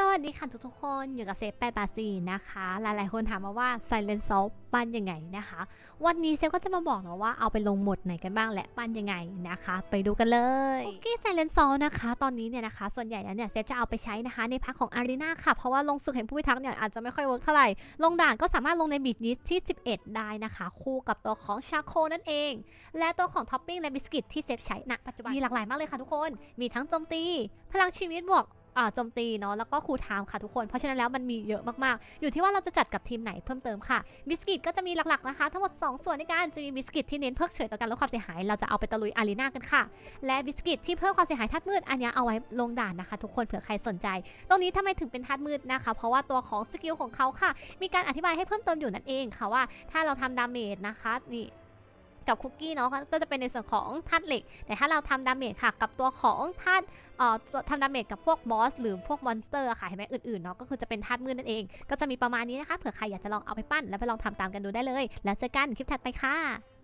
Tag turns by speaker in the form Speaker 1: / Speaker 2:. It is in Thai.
Speaker 1: สวัสดีค่ะทุกๆคนอยู่กับเซฟแปดบาซีนะคะ หลายๆคนถามมาว่า Silent s o l ปั้นยังไงนะคะ วันนี้เซฟก็จะมาบอกนะว่าเอาไปลงหมดไหนกันบ้างและปั้นยังไงนะคะ ไปดูกันเลยคุกกี้ Silent s o l นะคะ ตอนนี้เนี่ยนะคะ ส่วนใหญ่แล้วเนี่ยเซฟจะเอาไปใช้นะคะ ในพักของอารีนาค่ะ เพราะว่าลงสุดแห่งผู้พิทักษ์เนี่ยอาจจะไม่ค่อยเวิร์กเท่าไหร่ ลงด่านก็สามารถลงในบิ t ลิสที่ 11 ได้นะคะ คู่กับตัวของชาโคนั่นเอง และตัวของท็อปปิ้งและบิสกิตที่เซฟใช้ณปัจจุบันมีหลากหลายมากเลยค่ะทุกคน มีทั้งโจมตีพลังชีวิตบวกอ่า โจมตีเนาะแล้วก็คูลไทม์ค่ะทุกคนเพราะฉะนั้นแล้วมันมีเยอะมากๆ อยู่ที่ว่าเราจะจัดกับทีมไหนเพิ่มเติมค่ะบิสกิตก็จะมีหลักๆนะคะ ทั้งหมด 2 ส่วนในการจะมีบิสกิตที่เน้นเพิกเฉยต่อการลดความเสียหาย เราจะเอาไปตะลุยอารีนากันค่ะ และบิสกิตที่เพิ่มความเสียหายธาตุมืดอันนี้เอาไว้ลงด่านนะคะ ทุกคนเผื่อใครสนใจ ตรงนี้ทำไมถึงเป็นธาตุมืดนะคะ เพราะว่าตัวของสกิลของเขาค่ะ มีการอธิบายให้เพิ่มเติมอยู่นั่นเองค่ะว่า ถ้าเราทำดาเมจนะคะนี่ กับคุกกี้เนาะก็จะเป็นในส่วนของธาตุเหล็ก แต่ถ้าเราทำดาเมจค่ะกับตัวของธาตุเอ่อทำดาเมจกับพวกบอสหรือพวกมอนสเตอร์ค่ะเห็นไหมอื่นๆเนาะก็คือจะเป็นธาตุมืดนั่นเอง ก็จะมีประมาณนี้นะคะเผื่อใครอยากจะลองเอาไปปั้น แล้วไปลองทำตามกันดูได้เลย แล้วเจอกันคลิปถัดไปค่ะ